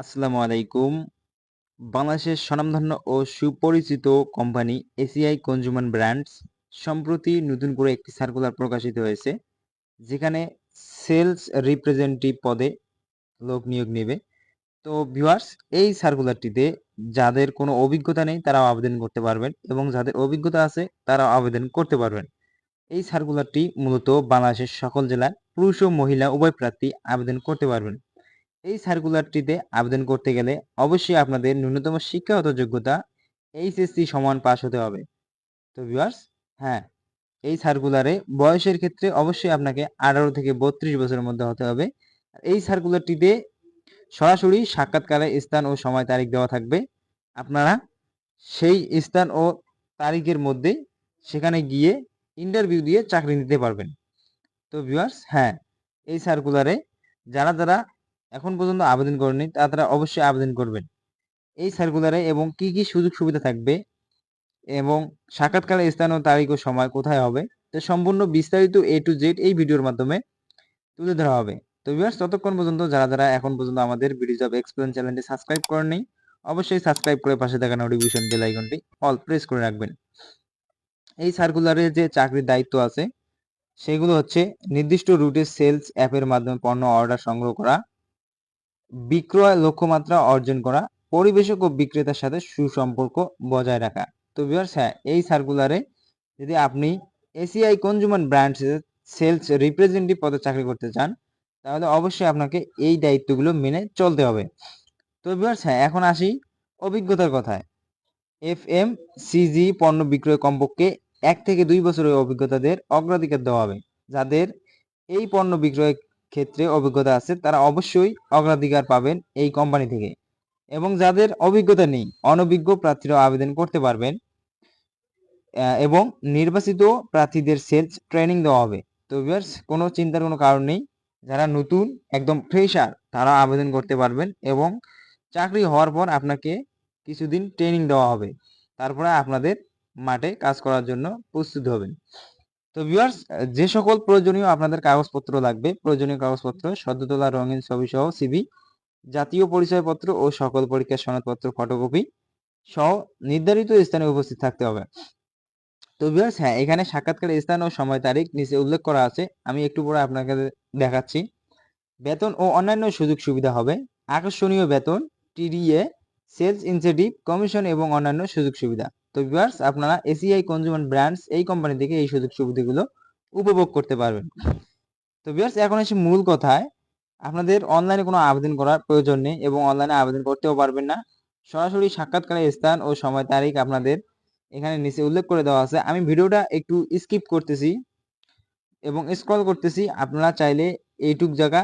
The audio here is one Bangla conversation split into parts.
আসসালামু আলাইকুম। বাংলাদেশের স্বনামধন্য ও সুপরিচিত কোম্পানি এসিআই কনজ্যুমার ব্র্যান্ডস সম্প্রতি নতুন করে একটি সার্কুলার প্রকাশিত হয়েছে। যেখানে সেলস রিপ্রেজেন্টেটিভ পদে লোক নিয়োগ নেবে। তো ভিউয়ার্স, এই সার্কুলারটিতে যাদের কোনো অভিজ্ঞতা নেই, তারাও আবেদন করতে পারবেন এবং যাদের অভিজ্ঞতা আছে, তারাও আবেদন করতে পারবেন। এই সার্কুলারটি মূলত বাংলাদেশের সকল জেলার পুরুষ ও মহিলা উভয় প্রার্থী আবেদন করতে পারবেন। এই সার্কুলারটিতে আবেদন করতে গেলে অবশ্যই আপনাদের ন্যূনতম শিক্ষাগত যোগ্যতা এইচএসসি সমান পাস হতে হবে। তো ভিউয়ার্স হ্যাঁ এই সার্কুলারে বয়সের ক্ষেত্রে অবশ্যই আপনাকে আঠারো থেকে বত্রিশ বছরের মধ্যে হতে হবে। এই সার্কুলারটিতে সরাসরি সাক্ষাৎকারের স্থান ও সময় তারিখ দেওয়া থাকবে। আপনারা সেই স্থান ও তারিখের মধ্যে সেখানে গিয়ে ইন্টারভিউ দিয়ে চাকরি নিতে পারবেন। তো ভিউয়ার্স হ্যাঁ এই সার্কুলারে যারা যারা এখন পর্যন্ত আবেদন করেনি তারা অবশ্যই আবেদন করবেন। এই সার্কুলারে এবং কি কি সুযোগ সুবিধা থাকবে এবং সাক্ষাৎকারের স্থান ও তারিখ ও সময় কোথায় হবে, তো সম্পূর্ণ বিস্তারিত এ টু জেড এই ভিডিওর মাধ্যমে তুলে ধরা হবে। তো ভিউয়ার্স ততক্ষণ পর্যন্ত যারা যারা এখন পর্যন্ত আমাদের ভিডিও জব এক্সপ্লেন চ্যানেলটি সাবস্ক্রাইব করেননি, অবশ্যই সাবস্ক্রাইব করে পাশে থাকা নোটিফিকেশন বেল আইকনটি অল প্রেস করে রাখবেন। এই সার্কুলারে যে চাকরির দায়িত্ব আছে, সেগুলো হচ্ছে নির্দিষ্ট রুটে সেলস অ্যাপের মাধ্যমে পণ্য অর্ডার সংগ্রহ করা বিক্রয় লক্ষ্যমাত্রা অর্জন করা, পরিবেশক ও বিক্রেতার সাথে সুসম্পর্ক বজায় রাখা। তো ভিউয়ার্স হ্যাঁ এই সার্কুলারে যদি আপনি ACI consumer brand sales representative পদে চাকরি করতে চান, তাহলে অবশ্যই আপনাকে এই দায়িত্বগুলো মেনে চলতে হবে। তো ভিউয়ার্স হ্যাঁ এখন আসি অভিজ্ঞতার কথায়। এফ এম সিজি পণ্য বিক্রয় কমপক্ষে এক থেকে দুই বছরের অভিজ্ঞতাদের অগ্রাধিকার দেওয়া হবে, যাদের এই পণ্য বিক্রয় ক্ষেত্রে অভিজ্ঞতা আছে, তারা অবশ্যই অগ্রাধিকার পাবেন এই কোম্পানি থেকে। এবং যাদের অভিজ্ঞতা নেই, অনভিজ্ঞ প্রার্থীরা আবেদন করতে পারবেন। এবং নির্বাচিত প্রার্থীদের সেলস ট্রেনিং দেওয়া হবে। তো ভিউয়ার্স কোনো চিন্তার কোনো কারণ নেই। যারা নতুন, একদম ফ্রেশার তারা আবেদন করতে পারবেন এবং চাকরি হওয়ার পর আপনাকে কিছুদিন ট্রেনিং দেওয়া হবে। তারপরে আপনাদের মাঠে কাজ করার জন্য প্রস্তুত হবেন। তো ভিউয়ার্স যে সকল প্রয়োজনীয় আপনাদের কাগজপত্র লাগবে, প্রয়োজনীয় কাগজপত্র, সদ্য তোলা রঙিন ছবি সহ সিবি জাতীয় পরিচয়পত্র ও সকল পরীক্ষার সনদপত্র ফটোকপি সহ নির্ধারিত স্থানে উপস্থিত থাকতে হবে। তো ভিউয়ার্স হ্যাঁ এখানে সাক্ষাৎকারের স্থান ও সময় তারিখ নিচে উল্লেখ করা আছে। আমি একটু পরে আপনাকে দেখাচ্ছি। বেতন ও অন্যান্য সুযোগ সুবিধা হবে। আকর্ষণীয় বেতন টিডিএ সেলস ইনসেন্টিভ কমিশন এবং অন্যান্য সুযোগ সুবিধা। তো ভিউয়ার্স আপনারা এসিআই কনজিউমার ব্র্যান্ডস এই কোম্পানি থেকে এই সুযোগ সুবিধাগুলো উপভোগ করতে পারবেন। তো ভিউয়ার্স এখন এসে মূল কথায়, আপনাদের অনলাইনে কোনো আবেদন করার প্রয়োজন নেই এবং অনলাইনে আবেদন করতেও পারবেন না। সরাসরি সাক্ষাৎকারের স্থান ও সময় তারিখ আপনাদের এখানে নিচে উল্লেখ করে দেওয়া আছে। আমি ভিডিওটা একটু স্কিপ করতেছি এবং স্ক্রল করতেছি। আপনারা চাইলে এইটুক জায়গা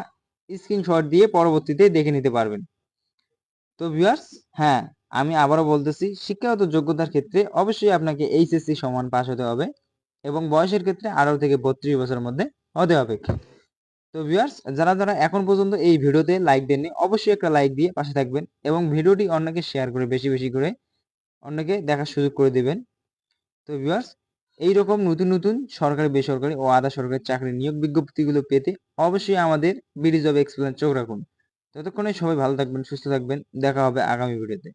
স্ক্রিনশট দিয়ে পরবর্তীতে দেখে নিতে পারবেন। তো ভিউয়ার্স হ্যাঁ আমি আবারও বলতেছি, শিক্ষাগত যোগ্যতার ক্ষেত্রে অবশ্যই আপনাকে এইচএসসি সমান পাস হতে হবে এবং বয়সের ক্ষেত্রে আঠারো থেকে বত্রিশ বছরের মধ্যে হতে হবে। তো ভিউয়ার্স যারা যারা এখন পর্যন্ত এই ভিডিওতে লাইক দেননি, অবশ্যই একটা লাইক দিয়ে পাশে থাকবেন এবং ভিডিওটি অন্যকে শেয়ার করে, বেশি বেশি করে অন্যকে দেখার সুযোগ করে দিবেন। তো ভিউয়ার্স এইরকম নতুন নতুন সরকারি, বেসরকারি ও আধা সরকারি চাকরি নিয়োগ বিজ্ঞপ্তিগুলো পেতে অবশ্যই আমাদের বিডি জব এক্সপ্লেন চোখ রাখুন। ততক্ষণে সবাই ভালো থাকবেন, সুস্থ থাকবেন, দেখা হবে আগামী ভিডিওতে।